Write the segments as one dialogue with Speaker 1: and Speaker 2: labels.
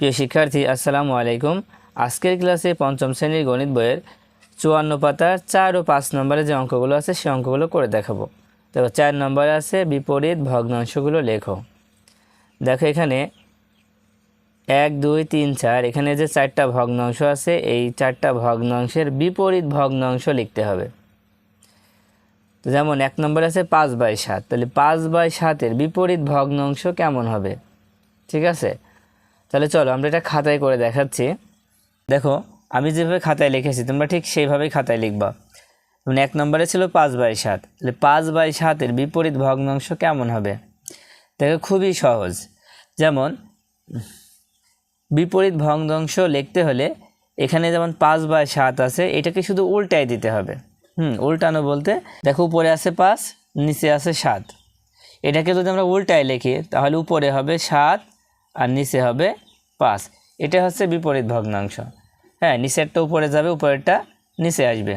Speaker 1: প্রিয় শিক্ষার্থী, আসসালামু আলাইকুম। আজকের ক্লাসে পঞ্চম শ্রেণির গণিত বইয়ের চুয়ান্ন পাতার চার ও পাঁচ নম্বরে যে অঙ্কগুলো আছে সেই অঙ্কগুলো করে দেখাবো। দেখো, চার নম্বরে আছে বিপরীত ভগ্নাংশগুলো লেখো। দেখো এখানে এক, দুই, তিন, চার, এখানে যে চারটা ভগ্নাংশ আছে, এই চারটা ভগ্নাংশের বিপরীত ভগ্নাংশ লিখতে হবে। তো যেমন এক নম্বরে আছে পাঁচ বাই সাত, তাহলে পাঁচ বাই সাতের বিপরীত ভগ্নাংশ কেমন হবে? ঠিক আছে? তাহলে চলো, আমরা এটা খাতায় করে দেখাচ্ছি। দেখো, আমি যেভাবে খাতায় লিখেছি, তোমরা ঠিক সেইভাবেই খাতায় লিখবা। যেমন এক নম্বরে ছিল পাঁচ বাই সাত। তাহলে পাঁচ বাই সাতের বিপরীত ভগ্নাংশ কেমন হবে? দেখো, খুবই সহজ। যেমন, বিপরীত ভগ্নাংশ লিখতে হলে এখানে যেমন পাঁচ বাই সাত আছে, এটাকে শুধু উল্টাই দিতে হবে। হুম, উল্টানো বলতে, দেখো, উপরে আছে পাঁচ, নিচে আছে সাত। এটাকে যদি আমরা উল্টায় লিখি, তাহলে উপরে হবে সাত আর নিচে হবে পাঁচ। এটা হচ্ছে বিপরীত ভগ্নাংশ। হ্যাঁ নিচেরটা উপরে যাবে, উপরেরটা নিচে আসবে।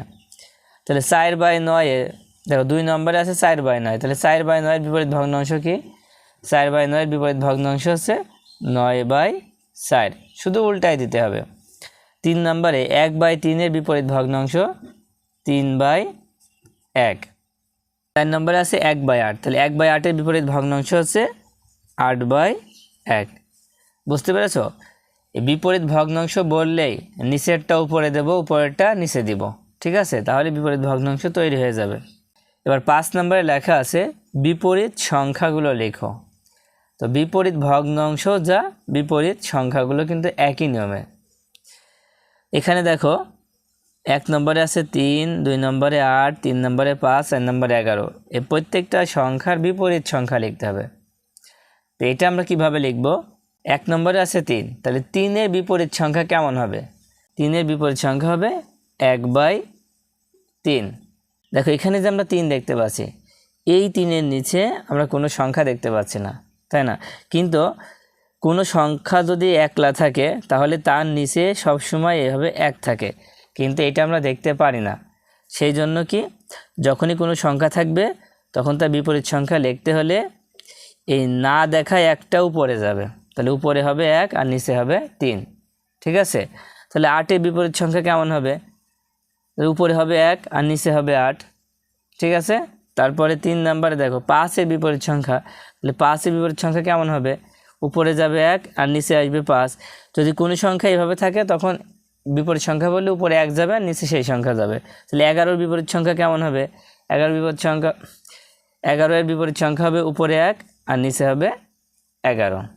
Speaker 1: তাহলে চার বাই নয়ে, দেখো দুই নম্বরে আছে চার বাই নয়। তাহলে চার বাই নয়ের বিপরীত ভগ্নাংশ কি? চার বাই নয়ের বিপরীত ভগ্নাংশ হচ্ছে নয় বাই চার। শুধু উল্টাই দিতে হবে। তিন নম্বরে এক বাই তিনের বিপরীত ভগ্নাংশ তিন বাই এক। চার নম্বরে আছে এক বাই আট। তাহলে এক বাই আটের বিপরীত ভগ্নাংশ হচ্ছে আট বাই এক। বুঝতে পেরেছ? বিপরীত ভগ্নাংশ বললেই নিচেরটা উপরে দেব, উপরেরটা নিচে দিব। ঠিক আছে? তাহলে বিপরীত ভগ্নাংশ তৈরি হয়ে যাবে। এবার পাঁচ নম্বরে লেখা আছে, বিপরীত সংখ্যাগুলো লেখো। তো বিপরীত ভগ্নাংশ যা, বিপরীত সংখ্যাগুলো কিন্তু একই নিয়মে। এখানে দেখো, এক নম্বরে আছে তিন, দুই নম্বরে আট, তিন নম্বরে পাঁচ, চার নম্বরে এগারো। এই প্রত্যেকটা সংখ্যার বিপরীত সংখ্যা লিখতে হবে। তো এটা আমরা কীভাবে লিখব? এক নম্বরে আছে তিন। তাহলে তিনের বিপরীত সংখ্যা কেমন হবে? তিনের বিপরীত সংখ্যা হবে এক বাই তিন। দেখো, এখানে যে আমরা তিন দেখতে পাচ্ছি, এই তিনের নিচে আমরা কোনো সংখ্যা দেখতে পাচ্ছি না, তাই না? কিন্তু কোনো সংখ্যা যদি একলা থাকে, তাহলে তার নিচে সবসময় এভাবে এক থাকে। কিন্তু এটা আমরা দেখতে পারি না। সেই জন্য কি, যখনই কোনো সংখ্যা থাকবে, তখন তার বিপরীত সংখ্যা লিখতে হলে এই না দেখা একটা উপরে যাবে। তাহলে উপরে হবে এক আর নিচে হবে তিন। ঠিক আছে? তাহলে আটের বিপরীত সংখ্যা কেমন হবে? উপরে হবে এক আর নিচে হবে আট। ঠিক আছে? তারপরে তিন নাম্বারে দেখো, পাঁচের বিপরীত সংখ্যা। তাহলে পাঁচের বিপরীত সংখ্যা কেমন হবে? উপরে যাবে এক আর নিচে আসবে পাঁচ। যদি কোনো সংখ্যা এইভাবে থাকে, তখন বিপরীত সংখ্যা বললে উপরে এক যাবে আর নিচে সেই সংখ্যা যাবে। তাহলে এগারোর বিপরীত সংখ্যা কেমন হবে? এগারো বিপরীত সংখ্যা এগারোর বিপরীত সংখ্যা হবে উপরে এক আর নিচে হবে এগারো।